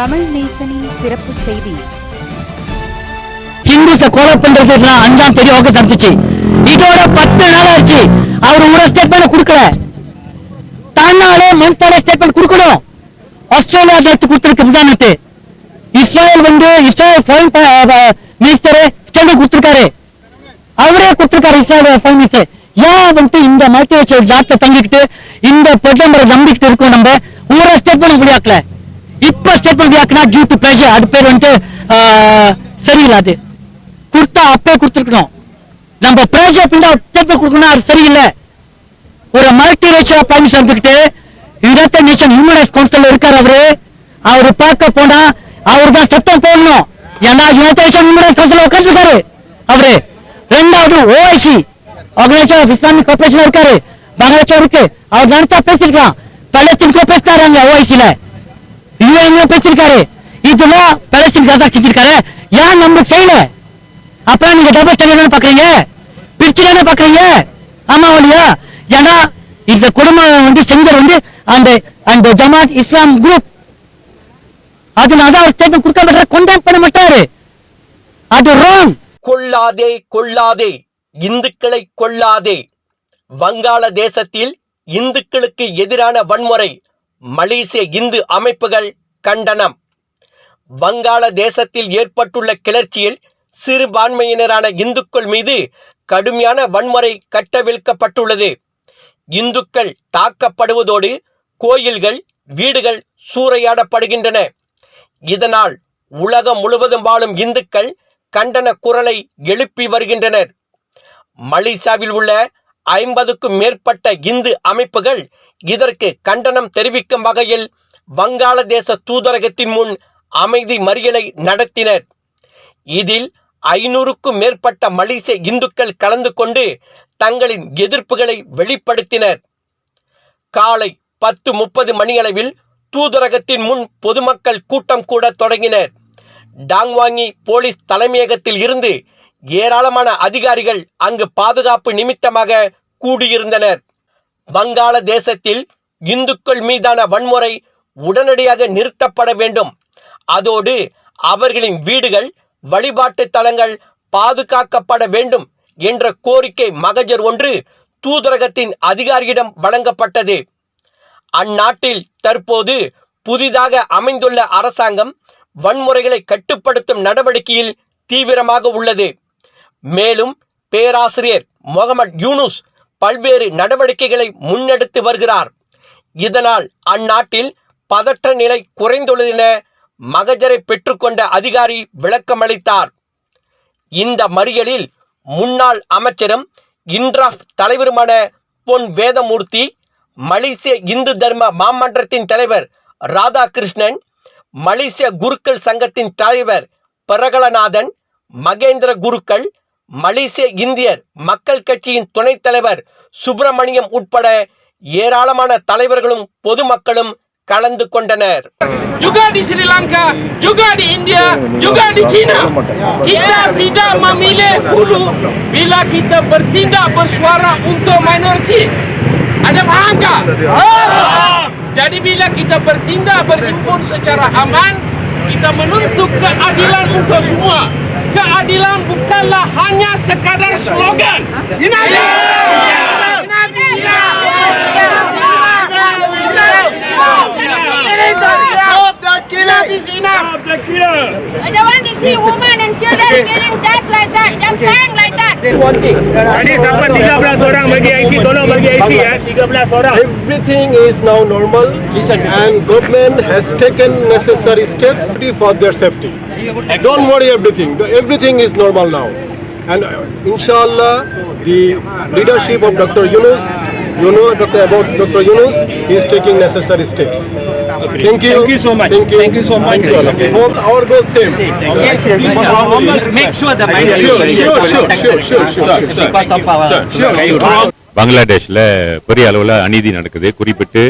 தமிழ் நேசனின் சிறப்பு செய்தி. ஹிந்துஸ கொலை பண்றது அஞ்சாம் பெரிய ஓகே தப்பிச்சு. இதோட பத்து நாள் ஆச்சு அவர் ஒரு ஸ்டேட்மெண்ட் கொடுக்கல. தன்னாலே மனசாலே ஸ்டேட்மெண்ட் கொடுக்கணும். ஆஸ்திரேலியா தேசத்து கொடுத்திருக்கு முந்தானத்து இஸ்ரேல் வந்து இஸ்ரேல் ஃபாரின் மினிஸ்டர் ஸ்டேட்மெண்ட் கொடுத்திருக்காரு. அவரே கொடுத்திருக்காரு இஸ்ரேல் ஃபாரின் மினிஸ்டர் ஏன் வந்துட்டு இந்த மல்டிநேஷனல் நாட்டுல தங்கிக்கிட்டு இந்த பிரதமரை நம்பிக்கிட்டு இருக்கோம் நம்ம? ஒரு ஸ்டேட்மெண்ட் வெளியாக்கல இப்ப ஸ்டேட்மெண்ட் வெளியாக்கினா டியூ டு அது பேர் வந்துட்டு சரியில்லை அது கொடுத்தா அப்பே கொடுத்துருக்கணும் நம்ம பிரஷர் பண்ணா ஸ்டேட்மெண்ட் கொடுக்கணும் அது சரியில்லை ஒரு மல்டி ரேஷியல் பிரைம் இருந்துகிட்டு united nation human rights council இருக்கார் அவரு அவர் பார்க்க போனா அவர் தான் சட்டம் போடணும் ஏன்னா united nation human rights council உட்காந்துருக்காரு அவரு ரெண்டாவது OIC organisation of Islamic corporation இருக்காரு பங்களாதேஷ் இருக்கு அவர் நினைச்சா பேசிருக்கலாம் பலஸ்தீன்கோ பேசிட்டாராங்க ஓஐசியில யூஎன்ஓ பேசிருக்காரு இதெல்லாம் பலஸ்தீன் கதா செஞ்சிருக்காரு. ஏன் நம்ம செய்யல? அப்புறம் நீங்க டபுள் ஸ்டாண்டர்ட் பாக்குறீங்க பிரிச்சு தானே பாக்குறீங்க ஆமா இல்லையா? ஏன்னா இந்த குடும்பம் வந்து செஞ்சர் வந்து அந்த அந்த ஜமாத் இஸ்லாம் குரூப் அதனால அவர் ஸ்டேட்மெண்ட் கொடுக்க மாட்டாரு கொண்டாட் பண்ண மாட்டாரு. அது ராங் கொள்ளாதே கொள்ளாதே. இந்துக்களை கொள்ளாதே. வங்காள தேசத்தில் இந்துக்களுக்கு எதிரான வன்முறை. மலேசிய இந்து அமைப்புகள் கண்டனம். வங்காளதேசத்தில் ஏற்பட்டுள்ள கிளர்ச்சியில் சிறுபான்மையினரான இந்துக்கள் மீது கடுமையான வன்முறை கட்டவிழ்க்கப்பட்டுள்ளது. இந்துக்கள் தாக்கப்படுவதோடு கோயில்கள் வீடுகள் சூறையாடப்படுகின்றன. இதனால் உலகம் முழுவதும் வாழும் இந்துக்கள் கண்டன குரலை எழுப்பி வருகின்றனர். மலேசியாவில் உள்ள ஐம்பதுக்கும் மேற்பட்ட இந்து அமைப்புகள் இதற்கு கண்டனம் தெரிவிக்கும் வகையில் வங்காளதேச தூதரகத்தின் முன் அமைதி மறியலை நடத்தினர். இதில் ஐநூறுக்கும் மேற்பட்ட மலேசிய இந்துக்கள் கலந்து கொண்டு தங்களின் எதிர்ப்புகளை வெளிப்படுத்தினர். காலை பத்து முப்பது மணியளவில் தூதரகத்தின் முன் பொதுமக்கள் கூட்டம் கூட தொடங்கினர். டாங்வாங்கி போலீஸ் தலைமையகத்தில் இருந்து ஏராளமான அதிகாரிகள் அங்கு பாதுகாப்பு நிமித்தமாக கூடியிருந்தனர். வங்காளதேசத்தில் இந்துக்கள் மீதான வன்முறை உடனடியாக நிறுத்தப்பட வேண்டும். அதோடு அவர்களின் வீடுகள் வழிபாட்டு தலங்கள் பாதுகாக்கப்பட வேண்டும் என்ற கோரிக்கை மகஜர் ஒன்று தூதரகத்தின் அதிகாரியிடம் வழங்கப்பட்டது. அந்நாட்டில் தற்போது புதிதாக அமைந்துள்ள அரசாங்கம் வன்முறைகளை கட்டுப்படுத்தும் நடவடிக்கையில் தீவிரமாக உள்ளது. மேலும் பேராசிரியர் முகமது யூனுஸ் பல்வேறு நடவடிக்கைகளை முன்னெடுத்து வருகிறார். இதனால் அந்நாட்டில் பதற்ற நிலை குறைந்துள்ளதென மகஜரை பெற்றுக்கொண்ட அதிகாரி விளக்கமளித்தார். இந்த மறியலில் முன்னாள் அமைச்சரும் இன்ட்ராஃப் தலைவருமான பொன் வேதமூர்த்தி மலேசிய இந்து தர்ம மாமன்றத்தின் தலைவர் ராதாகிருஷ்ணன் மலேசிய குருக்கள் சங்கத்தின் தலைவர் பிரகலநாதன் மகேந்திர குருக்கள் மலேசிய இந்தியர் மக்கள் கட்சியின் துணைத் தலைவர் சுப்பிரமணியம் உட்பட ஏராளமான தலைவர்களும் பொதுமக்களும் கலந்து கொண்டனர் juga di Sri Lanka, juga di India, juga di China. Kita tidak memilih hulu bila kita bertindak bersuara untuk minoriti. Ada faham tak? Jadi bila kita bertindak berhimpun secara aman, kita menuntut keadilan untuk semua. Keadilan bukanlah hanya sekadar slogan. Ingat? Stop Like hang like that. Tadi sampai 13 orang bagi IC, tolong bagi IC ya, 13 orang. Everything is now normal and government has taken necessary steps for their safety. Don't worry everything. Everything is normal now. And uh, inshallah, the leadership of Dr. Yunus, you know Dr. about Dr. Yunus, he is taking necessary steps. Thank you. Thank you so much. Thank you. Thank you so much. Thank you. all. Hope our goal same. Yes, yes, Make sure the Sure, sure, sure, sure, sure, sure, sure. Because of our Sure. பங்களாதேஷில் பெரிய அளவில் அநீதி நடக்குது குறிப்பிட்டு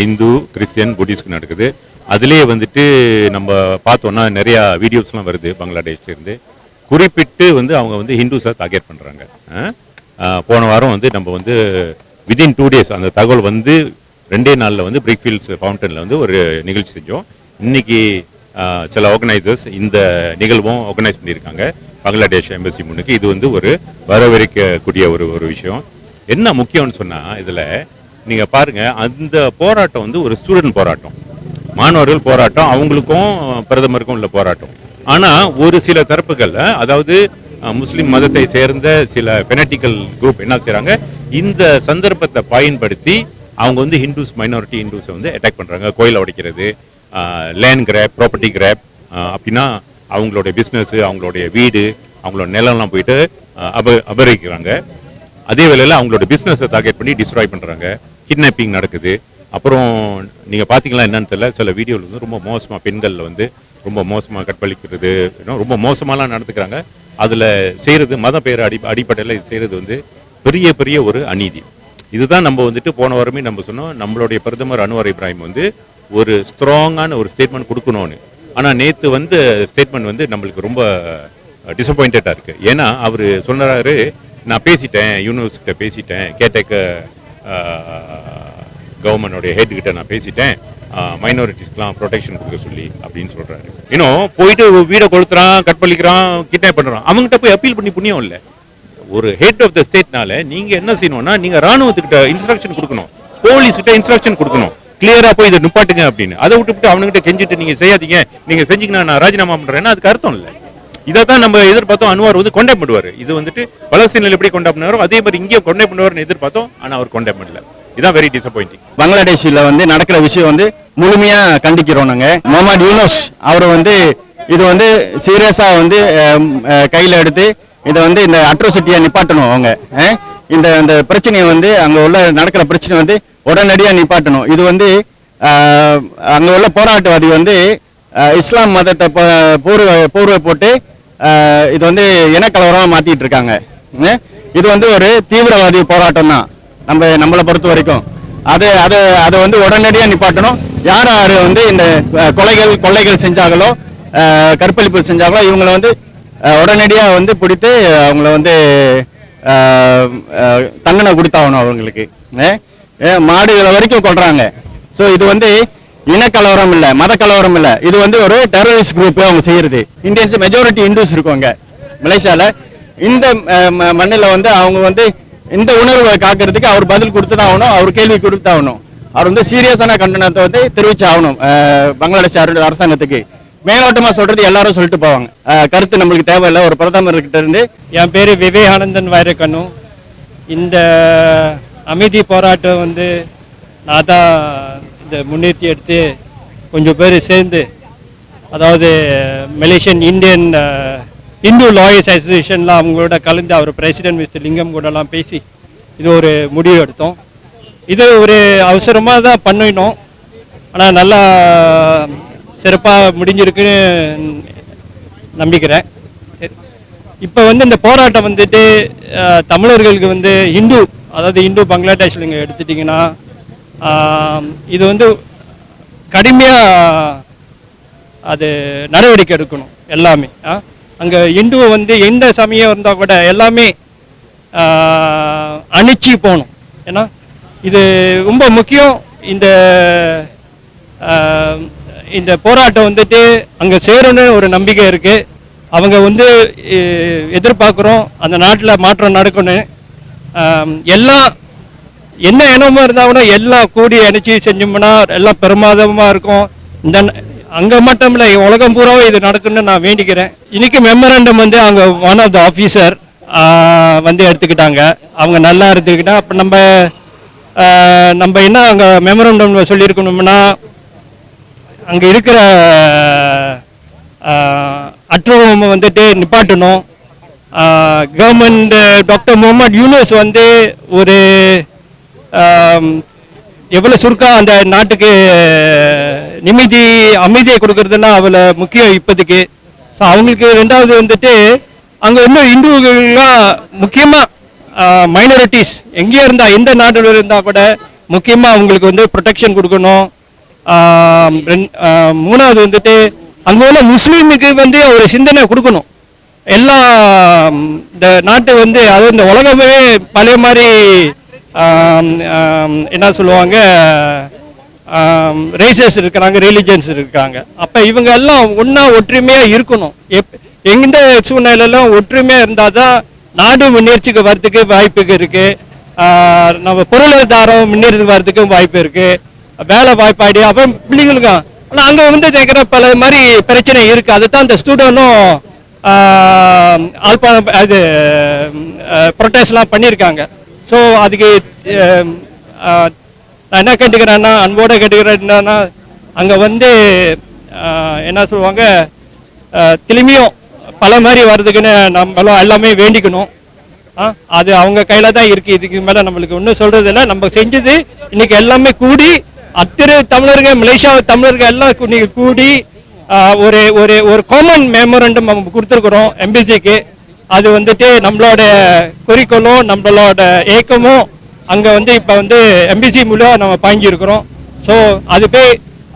Hindu Christian புத்திஸ்க்கு நடக்குது அதுலேயே வந்துட்டு நம்ம பார்த்தோன்னா நிறையா வீடியோஸ்லாம் வருது பங்களாதேஷ்ல இருந்து குறிப்பிட்டு வந்து அவங்க வந்து ஹிந்துஸை டார்கெட் பண்ணுறாங்க போன வாரம் வந்து நம்ம வந்து விதின் டூ டேஸ் அந்த தகவல் வந்து ரெண்டே நாளில் வந்து பிரிக்ஃபீல்ட்ஸ் ஃபவுண்டனில் வந்து ஒரு நிகழ்ச்சி செஞ்சோம். இன்றைக்கி சில ஆர்கனைசர்ஸ் இந்த நிகழ்வும் ஆர்கனைஸ் பண்ணியிருக்காங்க. பங்களாதேஷ் எம்பசி முன்னுக்கு. இது வந்து ஒரு வரவேற்கக்கூடிய ஒரு ஒரு விஷயம். என்ன முக்கியம்னு சொன்னால் இதில் நீங்கள் பாருங்க அந்த போராட்டம் வந்து ஒரு ஸ்டூடெண்ட் போராட்டம். மாணவர்கள் போராட்டம் அவங்களுக்கும் பிரதமருக்கும் உள்ள போராட்டம். ஆனால் ஒரு சில தரப்புகளில் அதாவது முஸ்லீம் மதத்தை சேர்ந்த சில பெனட்டிக்கல் குரூப் என்ன செய்கிறாங்க இந்த சந்தர்ப்பத்தை பயன்படுத்தி அவங்க வந்து ஹிந்துஸ் மைனாரிட்டி ஹிந்துஸை வந்து அட்டாக் பண்ணுறாங்க கோயிலை உடைக்கிறது லேண்ட் கிராப் ப்ராப்பர்ட்டி கிராப் அப்படின்னா அவங்களுடைய பிஸ்னஸ்ஸு அவங்களுடைய வீடு அவங்களோட நிலம்லாம் போயிட்டு அப அபகரிக்கிறாங்க. அதே வேளையில் அவங்களோட பிஸ்னஸை டார்கெட் பண்ணி டிஸ்ட்ராய் பண்ணுறாங்க கிட்னாப்பிங் நடக்குது. அப்புறம் நீங்கள் பார்த்தீங்களா என்னன்னு தெரியல சில வீடியோவில் வந்து ரொம்ப மோசமாக பெண்களில் வந்து ரொம்ப மோசமாக கற்பழிக்கிறது ரொம்ப மோசமாலாம் நடந்துக்கிறாங்க. அதில் செய்கிறது மத பெயர் அடி அடிப்படையில் செய்கிறது வந்து பெரிய பெரிய ஒரு அநீதி. இதுதான் நம்ம வந்துட்டு போன வாரமே நம்ம சொன்னோம். நம்மளுடைய பிரதமர் அனுவர் இப்ராஹிம் வந்து ஒரு ஸ்ட்ராங்கான ஒரு ஸ்டேட்மெண்ட் கொடுக்கணும்னு. ஆனால் நேற்று வந்து ஸ்டேட்மெண்ட் வந்து நம்மளுக்கு ரொம்ப டிசப்பாயிண்டடாக இருக்குது ஏன்னா அவர் சொன்னாரு நான் பேசிட்டேன் யூனிவர்சிட்ட பேசிட்டேன் கேட்டக்க கவர்மெண்டோடைய ஹெட்கிட்ட நான் பேசிட்டேன். மைனாரிட்டிஸ்க்கெலாம் ப்ரொடெக்ஷன் கொடுக்க சொல்லி அப்படின்னு சொல்கிறாரு இன்னும் போயிட்டு வீடை கொளுத்துறான் பண்ணிக்கிறான் கிட்னாப் பண்ணுறான் அவங்ககிட்ட போய் அப்பீல் பண்ணி புண்ணியம் இல்லை. ஒரு ஹெட் ஆஃப் த ஸ்டேட்னால நீங்க என்ன செய்யணும்னா நீங்க ராணுவத்துக்கிட்ட இன்ஸ்ட்ரக்ஷன் கொடுக்கணும். போலீஸ் கிட்ட இன்ஸ்ட்ரக்ஷன் கொடுக்கணும் கிளியரா போய் இதை நிப்பாட்டுங்க அப்படின்னு. அதை விட்டுவிட்டு அவனுங்கிட்ட கெஞ்சிட்டு நீங்க செய்யாதீங்க. நீங்க செஞ்சீங்கன்னா நான் ராஜினாமா பண்றேன்னா அதுக்கு அர்த்தம் இல்லை. இதை தான் நம்ம எதிர்பார்த்தோம். அனுவார் வந்து கொண்டே பண்ணுவார். இது வந்துட்டு பலஸ்தீனில் எப்படி கொண்டே பண்ணுவாரோ அதே மாதிரி இங்கே கொண்டே பண்ணுவார்னு எதிர்பார்த்தோம். ஆனால் அவர் கொண்டே பண்ணல. இதான் வெரி டிசப்பாயிண்டிங் பங்களாதேஷில் வந்து நடக்கிற விஷயம் வந்து முழுமையா கண்டிக்கிறோம் நாங்கள் முகமது யூனஸ் அவர் வந்து இது வந்து சீரியஸா வந்து கையில் கையில எடுத்து இதை வந்து இந்த அட்ரோசிட்டியை நிப்பாட்டணும் அவங்க இந்த இந்த பிரச்சனையை வந்து அங்கே உள்ள நடக்கிற பிரச்சனை வந்து உடனடியாக நிப்பாட்டணும். இது வந்து அங்கே உள்ள போராட்டவாதி வந்து இஸ்லாம் மதத்தை ப- பூர்வ பூர்வ போட்டு இது வந்து இனக்கலவரமாக மாற்றிட்டு இருக்காங்க இது வந்து ஒரு தீவிரவாதி போராட்டம் தான் நம்ம நம்மளை பொறுத்த வரைக்கும். அது அது அதை வந்து உடனடியாக நிப்பாட்டணும். யார் யார் வந்து இந்த கொலைகள் கொள்ளைகள் செஞ்சாங்களோ கற்பழிப்பு செஞ்சாங்களோ இவங்களை வந்து உடனடியாக வந்து பிடித்து அவங்கள வந்து அஹ், தண்டனை கொடுத்தாகணும் அவங்களுக்கு. அஹ், மாடுகளை வரைக்கும் கொள்றாங்க ஸோ இது வந்து இனக்கலவரம் இல்லை மத கலவரம் இது வந்து ஒரு டெரரிஸ்ட் குரூப் அவங்க செய்யறது. இந்தியன்ஸ் மெஜாரிட்டி இந்துஸ் இருக்கவங்க மலேசியாவில் இந்த ம- மண்ணில் வந்து அவங்க வந்து இந்த உணர்வை காக்கிறதுக்கு அவர் பதில் கொடுத்து தான் ஆகணும் அவர் கேள்வி கொடுத்து ஆகணும் அவர் வந்து சீரியஸான கண்டனத்தை வந்து தெரிவிச்சு ஆகணும் பங்களாதேஷ் அரசாங்கத்துக்கு. மேலோட்டமா சொல்றது எல்லாரும் சொல்லிட்டு போவாங்க. கருத்து நம்மளுக்கு தேவையில்லை. ஒரு பிரதமர் கிட்ட இருந்து என் பேர் விவேகானந்தன் வைரக்கண்ணு. இந்த அமைதி போராட்டம் வந்து நான் தான் இந்த முன்னேற்றி எடுத்து கொஞ்சம் பேர் சேர்ந்து அதாவது மலேசியன் இந்தியன் இந்து லாயர்ஸ் அசோசியேஷன்லாம் அவங்களோட கலந்து அவர் பிரசிடென்ட் மிஸ்டர் லிங்கம் கூடலாம் பேசி இது ஒரு முடிவு எடுத்தோம். இது ஒரு அவசரமாக தான் பண்ணினோம். ஆனால் நல்லா சிறப்பாக முடிஞ்சிருக்குன்னு நம்பிக்கிறேன். இப்போ வந்து இந்த போராட்டம் வந்துட்டு தமிழர்களுக்கு வந்து இந்து அதாவது இந்து பங்களாதேஷில் நீங்கள் எடுத்துட்டிங்கன்னா இது வந்து கடுமையாக அது நடவடிக்கை எடுக்கணும் எல்லாமே. அங்கே இந்துவை வந்து எந்த சமயம் இருந்தால் கூட எல்லாமே அணிச்சு போகணும். ஏன்னா இது ரொம்ப முக்கியம். இந்த இந்த போராட்டம் வந்துட்டு அங்கே சேரும்னு ஒரு நம்பிக்கை இருக்குது அவங்க வந்து எதிர்பார்க்குறோம். அந்த நாட்டில் மாற்றம் நடக்கணும் எல்லா எல்லாம் என்ன இனமும் இருந்தால் கூட எல்லாம் கூடி அணைச்சி செஞ்சோம்னா எல்லாம் பெருமாதமாக இருக்கும். இந்த அங்கே மட்டும் இல்லை உலகம் பூராவும் இது நடக்கும்னு நான் வேண்டிக்கிறேன். இன்னைக்கு மெமரண்டம் வந்து அவங்க ஒன் ஆஃப் த ஆஃபீஸர் வந்து எடுத்துக்கிட்டாங்க. அவங்க நல்லா எடுத்துக்கிட்டா அப்போ நம்ம நம்ம என்ன அங்கே மெமரண்டம் சொல்லியிருக்கணும்னா அங்கே இருக்கிற அற்றவங்க வந்துட்டு நிப்பாட்டணும். கவர்மெண்ட் டாக்டர் முகமது யூனஸ் வந்து ஒரு எவ்வளோ சுருக்காக சுருக்கா அந்த நாட்டுக்கு நிம்மதி அமைதியை கொடுக்கறதுன்னா அவளை முக்கியம் இப்போதைக்கு. ஸோ அவங்களுக்கு ரெண்டாவது வந்துட்டு அங்கே இன்னும் இந்துக்கள்லாம் முக்கியமாக மைனாரிட்டிஸ் எங்கேயா இருந்தால் எந்த நாட்டில் இருந்தால் கூட முக்கியமாக அவங்களுக்கு வந்து ப்ரொடெக்ஷன் கொடுக்கணும். மூணாவது வந்துட்டு அங்கே முஸ்லீமுக்கு வந்து ஒரு சிந்தனை கொடுக்கணும். எல்லா இந்த நாட்டு வந்து அது இந்த உலகமே பழைய மாதிரி என்ன சொல்லுவாங்க ரேசஸ் இருக்கிறாங்க ரிலிஜன்ஸ் இருக்காங்க. அப்போ இவங்க எல்லாம் ஒன்றா ஒற்றுமையாக இருக்கணும். எப் எந்த சூழ்நிலையிலும் ஒற்றுமையாக இருந்தால் தான் நாடு முன்னேற்சிக்கு வரதுக்கு வாய்ப்புக்கு இருக்குது நம்ம பொருளாதாரம் முன்னேறதுக்கு வரதுக்கும் வாய்ப்பு இருக்குது வேலை வாய்ப்பாடி அப்புறம் பிள்ளைங்களுக்கும் ஆனால் அங்கே வந்து கேட்குற பல மாதிரி பிரச்சனை இருக்குது அதுதான் இந்த ஸ்டூடெண்ட்டும் ஆல்பா அது ப்ரொட்டஸ்ட்லாம் பண்ணியிருக்காங்க. ஸோ அதுக்கு நான் என்ன கேட்டுக்கிறேன்னா அன்போட கேட்டுக்கிறேன் என்னன்னா அங்கே வந்து என்ன சொல்லுவாங்க திரும்பியும் பல மாதிரி வர்றதுக்குன்னு நம்மளும் எல்லாமே வேண்டிக்கணும். அது அவங்க கையில் தான் இருக்குது இதுக்கு மேலே நம்மளுக்கு ஒன்றும் சொல்கிறது இல்லை நம்ம செஞ்சது இன்னைக்கு எல்லாமே கூடி அத்திரு தமிழருங்க மலேசியா தமிழர்கள் எல்லாம் நீங்கள் கூடி ஒரு ஒரு ஒரு காமன் மெமரண்டம் நம்ம கொடுத்துருக்குறோம் எம்பிசிக்கு அது வந்துட்டு நம்மளோட குறிக்கோளும் நம்மளோட ஏக்கமும் அங்கே வந்து இப்போ வந்து எம்பிசி மூலியம் நம்ம பாங்கியிருக்கிறோம். ஸோ அது போய்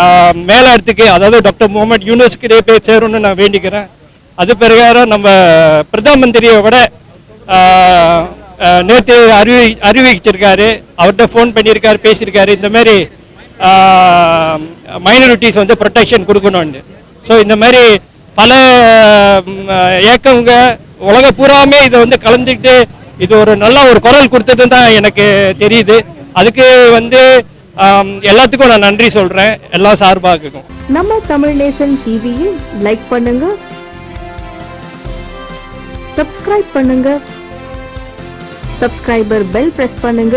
ஆஹ், மேல இடத்துக்கு அதாவது டாக்டர் முகமது யூனிவர்சிட்டியே போய் சேரும்னு நான் வேண்டிக்கிறேன். அது பிரகாரம் நம்ம பிரதம மந்திரியை விட நேற்று அறிவி அறிவிச்சிருக்காரு. அவர்கிட்ட ஃபோன் பண்ணியிருக்காரு பேசியிருக்காரு. இந்த மாதிரி மைனாரிட்டிஸ் வந்து ப்ரொட்டெக்ஷன் கொடுக்கணும்னு. ஸோ இந்த மாதிரி பல இயக்கங்க உலக பூராமே இதை வந்து கலந்துக்கிட்டு இது ஒரு நல்ல ஒரு குரல் கொடுத்தது தான் எனக்கு தெரியுது. அதுக்கு வந்து எல்லாத்துக்கும் நான் நன்றி சொல்றேன். எல்லா சார்பாகவும். நம்ம தமிழ் நேசன் டிவியை லைக் பண்ணுங்க. சப்ஸ்கிரைப் பண்ணுங்க. சப்ஸ்கிரைபர் பெல் பிரஸ் பண்ணுங்க.